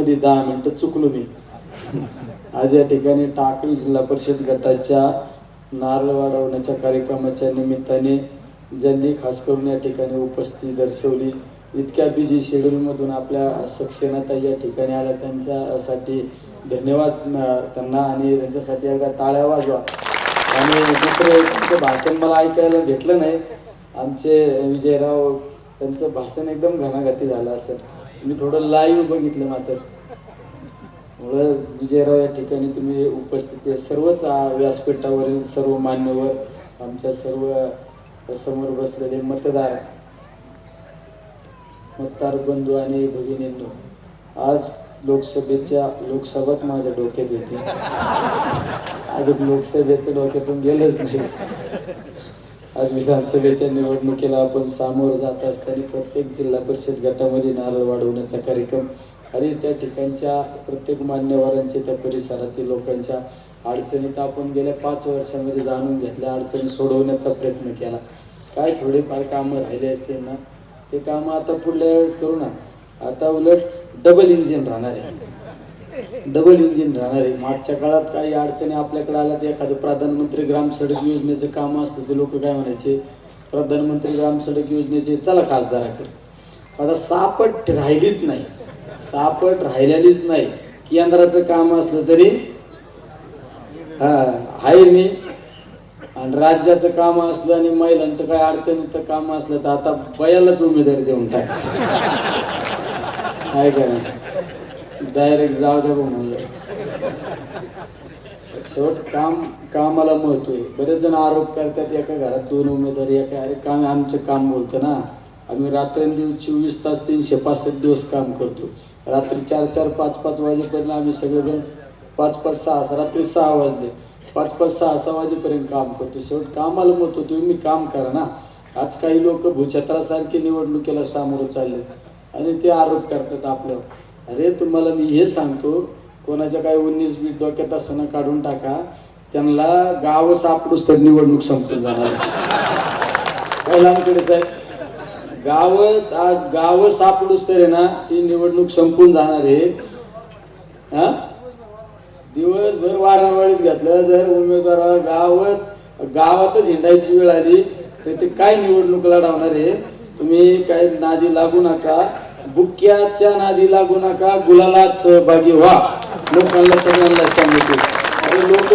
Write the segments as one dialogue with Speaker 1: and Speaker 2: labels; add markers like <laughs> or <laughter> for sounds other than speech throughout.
Speaker 1: मध्ये दहा मिनिटं चुकलो मी. आज या ठिकाणी टाकळी जिल्हा परिषद गटाच्या नारळ वाढवण्याच्या कार्यक्रमाच्या निमित्ताने ज्यांनी खास करून या ठिकाणी उपस्थिती दर्शवली. इतक्या बिझी शेड्यूलमधून आपल्या सक्सेनाता या ठिकाणी आल्या. त्यांच्यासाठी धन्यवाद त्यांना आणि त्यांच्यासाठी एकदा टाळ्या वाजवा. आणि दुसरं त्यांचं भाषण मला ऐकायला भेटलं नाही. आमचे विजयराव त्यांचं भाषण एकदम घणाघाती झालं असं मी थोडं लाईव्ह बघितलं मात्र. मुळे विजयराव या ठिकाणी तुम्ही उपस्थित सर्वच व्यासपीठावरील सर्व मान्यवर आमच्या सर्व समोर बसलेले मतदार मतदार बंधू आणि भगिनींनो आज लोकसभेच्या लोकसभाच माझ्या डोक्यात येते. अजून लोकसभेच्या डोक्यातून गेलंच नाही. आज विधानसभेच्या निवडणुकीला आपण सामोरं जात असताना प्रत्येक जिल्हा परिषद गटामध्ये नारळ वाढवण्याचा कार्यक्रम अरे त्या ठिकाणच्या प्रत्येक मान्यवरांचे त्या परिसरातील लोकांच्या अडचणी तर आपण गेल्या पाच वर्षामध्ये जाणून घेतल्या अडचणी सोडवण्याचा प्रयत्न केला. काय थोडेफार कामं राहिले असते ना ते कामं आता पुढल्या वेळेस करू ना. आता उलट डबल इंजिन राहणार आहे. डबल इंजिन राहणार आहे. मागच्या काळात काही अडचणी आपल्याकडे आल्या तर एखादं प्रधानमंत्री ग्राम सडक योजनेचं काम असतं ते लोक काय म्हणायचे प्रधानमंत्री ग्राम सडक योजनेचे चला खासदाराकडे. आता सापट राहिलीच नाही. सापट राहिलेलीच नाही. केंद्राचं काम असलं तरी हा आहे मी. आणि राज्याचं काम असलं आणि महिलांचं काय अडचणीचं काम असलं तर आता बयालाच उमेदवारी देऊन टाक. काय का डायरेक्ट जाऊ द्या म्हणलं. शेवट काम कामाला महत्त्व आहे. बरेच जण आरोप करतात एका घरात दोन उमेदवारी एका अरे काम आमचं काम बोलतं ना. आम्ही रात्रंदिवस चोवीस तास तीनशे पासष्ट दिवस काम करतो. रात्री चार चार पाच पाच वाजेपर्यंत आम्ही सगळेजण पाच पाच सहा रात्री सहा वाजले. पाच पाच सहा सहा वाजेपर्यंत काम करतो. शेवट कामाला होतो तुम्ही काम करा ना. आज काही लोक भूछत्रासारखे निवडणुकीला सामोरं चालले. आणि ते आरोप करतात आपल्यावर. अरे तुम्हाला मी हे सांगतो कोणाच्या काही उन्नीस बीट डोक्यात असताना काढून टाका. त्यांना गाव सापडूच तर निवडणूक संपून जाणार. पहिल्यांकडेच आहे गाव आज गाव सापडूस तर आहे ना ती निवडणूक संपून जाणार आहे. हा? दिवसभर वारंवारीत घातलं जर उमेदवार गावात गावातच हिंडायची वेळ आली तर ते काय निवडणूक लढवणार आहे? तुम्ही काय नादी लागू नका. बुक्क्याच्या नादी लागू नका. गुलालात सहभागी व्हा. लोकांना सगळ्यांना सांगितले. लोक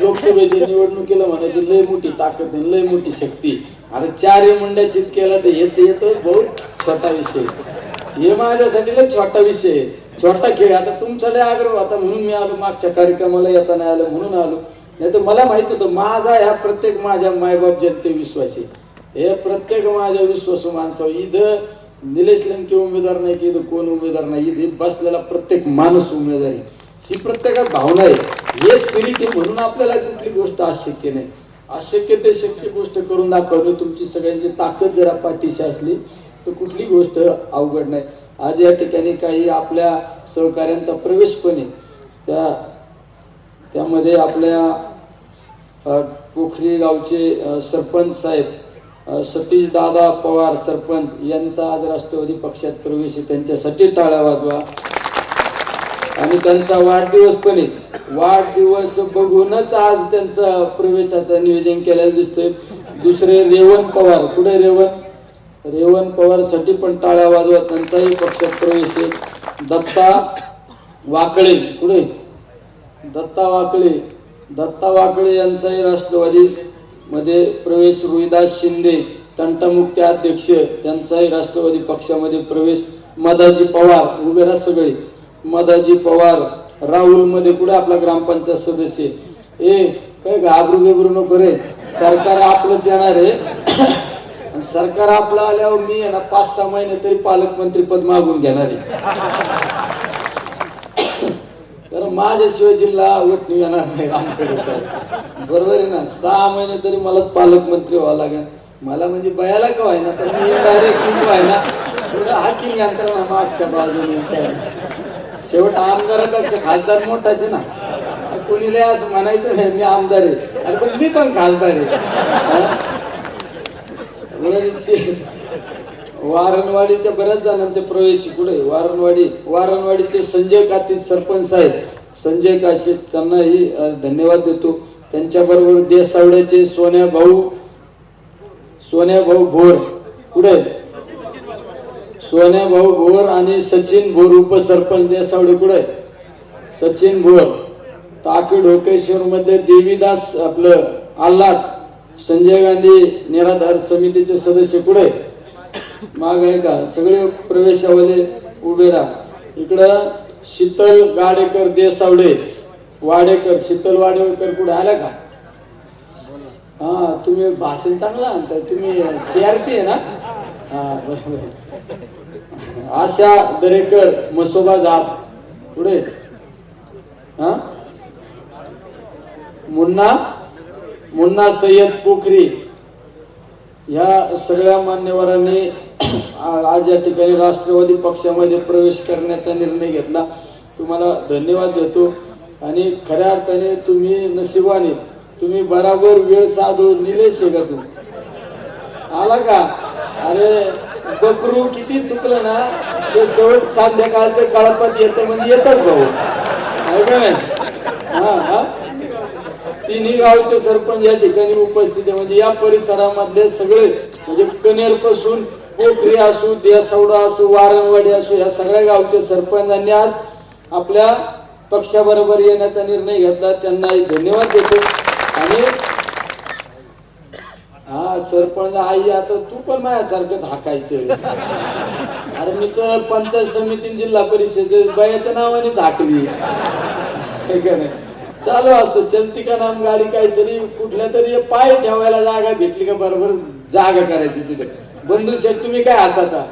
Speaker 1: लोकसभेच्या निवडणुकीला म्हणायची लय मोठी ताकद लय मोठी शक्ती. अरे चार मुंड्या चित केला तर येत येतोय बहुत छोटा विषय. हे माझ्यासाठी लय छोटा विषय. आहे. छोटा खेळ. आता तुमचा लय आग्रह होता म्हणून मी आलो मागच्या कार्यक्रमाला येता नाही आलो म्हणून आलो. नाही तर मला माहीत होतं माझा ह्या प्रत्येक माझ्या मायबाप जनते विश्वास. आहे हे प्रत्येक माझ्या विश्वासू माणसं इथं निलेश लंके उमेदवार नाही की इथं कोण उमेदवार नाही इथे बसलेला प्रत्येक माणूस उमेदवार आहे. ही प्रत्येकात भावना आहे. हे स्पिरिट आहे म्हणून आपल्याला कुठली गोष्ट अशक्य नाही. अशक्य ते शक्य गोष्ट करून दाखवली तुमची सगळ्यांची ताकद जरा पाठीशी असली तर कुठली गोष्ट अवघड नाही. आज या ठिकाणी काही आपल्या सहकाऱ्यांचा प्रवेश पण आहे. त्या त्यामध्ये आपल्या पोखरी गावचे सरपंच साहेब सतीश दादा पवार सरपंच यांचा आज राष्ट्रवादी पक्षात प्रवेश आहे. त्यांच्यासाठी टाळ्या वाजवा. आणि त्यांचा वाढदिवस पण आहे. वाढदिवस बघूनच आज त्यांचा प्रवेशाचं नियोजन केलेलं दिसतंय. दुसरे रेवण पवार. कुठे रेवण? रेवण पवारसाठी पण टाळ्या वाजवा. त्यांचाही पक्षात प्रवेश आहे. दत्ता वाकळे. कुठे? दत्ता वाकळे. दत्ता वाकळे यांचाही राष्ट्रवादी मध्ये प्रवेश. रोहिदास शिंदे तंटमुक्त अध्यक्ष त्यांचाही राष्ट्रवादी पक्षामध्ये प्रवेश. मदाजी पवार उभे सगळे. मदाजी पवार राहुलमध्ये कुठे आपला ग्रामपंचायत सदस्य ए काय घाबरू बिबरू नको रे. सरकार आपलंच येणार आहे. सरकार आपलं आल्यावर मी आहे ना पाच सहा महिने तरी पालकमंत्री पद मागून घेणार आहे. तर माझ्याशिवाय जिल्हा उठणी येणार नाही आमकडे बरोबर आहे ना? सहा महिने तरी मला पालकमंत्री व्हावं लागेल. मला म्हणजे बयाला का व्हायना तर मी डायरेक्ट व्हायना हाकिंग यंत्रणा मागच्या बाजूने शेवट आमदारापेक्षा खासदार मोठाच आहे ना कोणी लय असं म्हणायचं नाही मी आमदार आहे. अरे पण मी पण खासदार आहे. वारणवाडीच्या बऱ्याच जणांचे प्रवेश पुढे वारणवाडी वारणवाडीचे संजय काती सरपंच साहेब. संजय काशी त्यांनाही धन्यवाद देतो. त्यांच्याबरोबर देसावड्याचे सोन्या भाऊ सोन्या भाऊ भोर. पुढे सोन्या भाऊ भोर आणि सचिन भोर उपसरपंच देसावडे कुठे सचिन भोर. टाकी ढोकेश्वर मध्ये देवीदास आपलं आल्हाद संजय गांधी निराधार समितीचे सदस्य पुढे माग आहे का? सगळे प्रवेशावाले उभे राहा. इकडं शीतल गाडेकर देसावडे. वाडेकर शीतल वाडेकर कुठे आल्या का? हा तुम्ही भाषण चांगला आणता तुम्ही सीआरपी आहे ना? आशा दरेकर मसोबा जात पुढे. हा? मुन्ना मुन्ना सय्यद पोखरी. या सगळ्या मान्यवरांनी आज या ठिकाणी राष्ट्रवादी पक्षामध्ये प्रवेश करण्याचा निर्णय घेतला. तुम्हाला धन्यवाद देतो. आणि खऱ्या अर्थाने तुम्ही नशिबाने तुम्ही बराबर वेळ साधू निलेश शेगातून. आला का? अरे बकरू किती चुकलं ना ते शेवट संध्याकाळचं कळपात येतं म्हणजे येतच भाऊ. आहे का नाही? हा हा. तिन्ही गावचे सरपंच या ठिकाणी उपस्थित आहे. म्हणजे या परिसरामधले सगळे म्हणजे कनेरपासून पोखरी असू देसवडा असू वारणवाडी असू या सगळ्या गावचे सरपंचांनी आज आपल्या पक्षाबरोबर येण्याचा निर्णय घेतला. त्यांनाही धन्यवाद देतो. आणि सरपंच आई आता तू पण माझ्यासारखंच हाकायचं अरे मी तर पंचायत समिती जिल्हा परिषद बायाच्या नावाने झाकली. चालू असतो. चलती का नाम गाडी काहीतरी कुठल्या तरी पाय ठेवायला जागा भेटली का बरोबर जागा करायची तिथे. बंधू शेठ तुम्ही काय हसाता?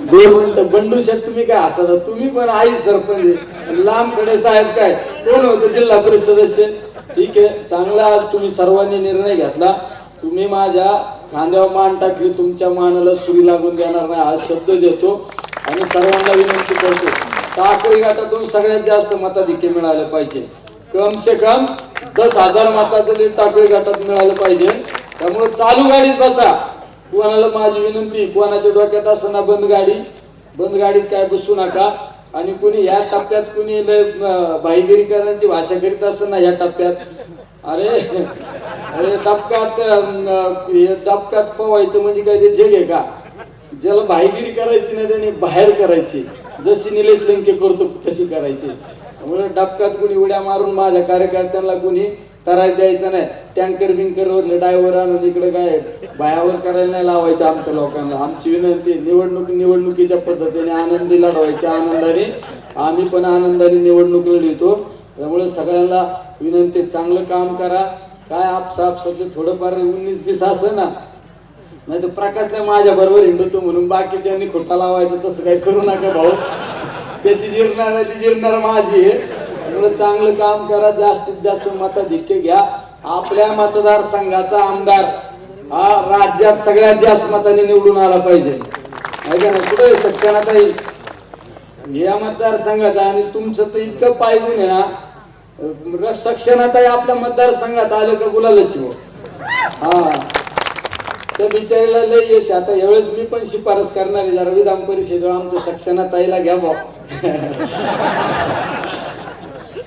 Speaker 1: दोन मिनिटं. बंडू शेठ तुम्ही काय हसाता? तुम्ही पण आई सरपंच लांबकडे साहेब काय? कोण होतं? जिल्हा परिषद सदस्य? ठीक आहे चांगला आज तुम्ही सर्वांनी निर्णय घेतला. तुम्ही माझ्या खांद्यावर मान टाकली तुमच्या मानाला सुरी लागून देणार नाही हा शब्द देतो. आणि सर्वांना विनंती करतो टाकळी गटातून सगळ्यात जास्त मताधिक्य मिळालं पाहिजे. कम से कम दस हजार मताचं लीड टाकळी गटात मिळालं पाहिजे. त्यामुळे चालू गाडीत बसा. कोणाला माझी विनंती कोणाच्या डोक्यात असताना बंद गाडी? बंद गाडीत काय बसू नका. आणि कुणी या टप्प्यात कुणी लय भाईगिरीकरांची भाषा करीत असताना या टप्प्यात. अरे अरे डबकात अं, हे डबक्यात पवायचं म्हणजे काय ते जग आहे का? ज्याला भाईगिरी करायची नाही त्याने बाहेर करायची. जशी निलेश लंके करतो तशी करायची. त्यामुळे कुणी उड्या मारून माझ्या कार्यकर्त्यांना कुणी करायला द्यायचं नाही. टँकर बिंकरवर डायव्हर आणून इकडे काय बायावर करायला नाही लावायचं आमच्या लोकांना. आमची विनंती निवडणूक निवडणुकीच्या पद्धतीने आनंदी लढवायची आनंदाने. आम्ही पण आनंदाने निवडणूक लढवितो त्यामुळे सगळ्यांना विनंती चांगलं काम करा. काय आपसाप सध्या थोडंफार उन्नीस बीस असं ना. नाही तर प्रकाशला माझ्या बरोबर हिंडतो म्हणून बाकीच्यांनी खोटा लावायचं तसं काही करू नका भाऊ. त्याची जिरणार आहे ती जिरणार माझी. आहे त्यामुळे चांगलं काम करा जास्तीत जास्त मताधिक्य घ्या. आपल्या मतदारसंघाचा आमदार हा राज्यात सगळ्यात जास्त मताने निवडून आला पाहिजे. ना कुठे सक्षणात या मतदारसंघाचा आणि तुमचं तर इतकं पाहिजे ना. सक्षणाताई आपल्या मतदारसंघात आलं का गुलालच हो हा. त्या बिचारीला लय यश आता यावेळेस मी पण शिफारस करणार आहे. जरा विधान परिषदेवर आमच्या सक्षणाताईला घ्या बा <laughs>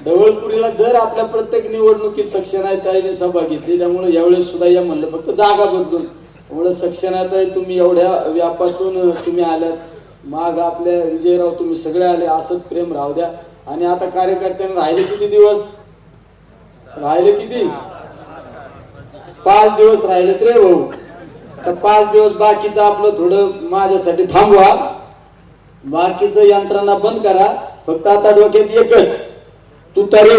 Speaker 1: ढवळपुरीला दर आपल्या प्रत्येक निवडणुकीत सक्षनायताईने सभा घेतली त्यामुळे यावेळेस सुद्धा या म्हणलं फक्त जागा बदलून. त्यामुळे सक्षणात तुम्ही एवढ्या व्यापातून तुम्ही आल्यात. माग आपल्या विजयराव तुम्ही सगळे आले. असंच प्रेम राहू द्या. आणि आता कार्यकर्त्यांना राहिले किती दिवस? राहिले किती? पाच दिवस राहिले रे भाऊ. तर पाच दिवस बाकीचं आपलं थोडं माझ्यासाठी थांबवा. बाकीचं यंत्रणा बंद करा. फक्त आता डोक्यात एकच. तू तरी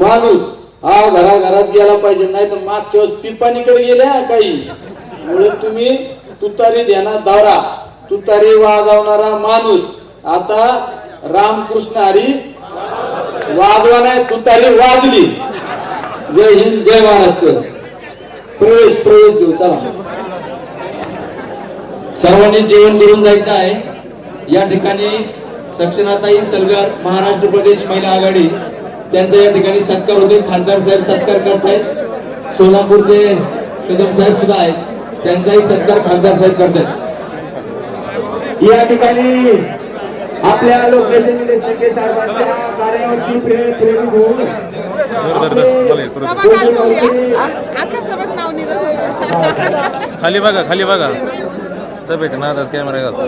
Speaker 1: माणूस. हा घराघरात गेला पाहिजे नाही तर मागच्या वेळेस पिपाणीकडे गेल्या काही. मुळे तुम्ही तुतारी ध्यानात दौरा तुतारी वाजवणारा माणूस. आता रामकृष्ण हरी वाजवा नाही तुतारी वाजली. जय हिंद जय महाराष्ट्र. प्रवेश प्रवेश घेऊ चला.
Speaker 2: सर्वांनी जेवण करून जायचं आहे. या ठिकाणी सक्षनाताई सलगर महाराष्ट्र प्रदेश महिला आघाडी त्यांचा या ठिकाणी सत्कार होते खासदार साहेब सत्कार करतायत. सोलापूरचे कदम साहेब सुद्धा आहेत. त्यांचाही सत्कार खासदार साहेब करतात
Speaker 3: या ठिकाणी आपल्या लोकनेते निलेश लंके साहेबांच्या कार्यावरती प्रेरित प्रेरित होऊन आपले
Speaker 4: सभा काल ठेवली. आता सभेत नाव निघत होतं
Speaker 5: खाली बघा खाली बघा. सभेच्या नादात कॅमेरा घालतो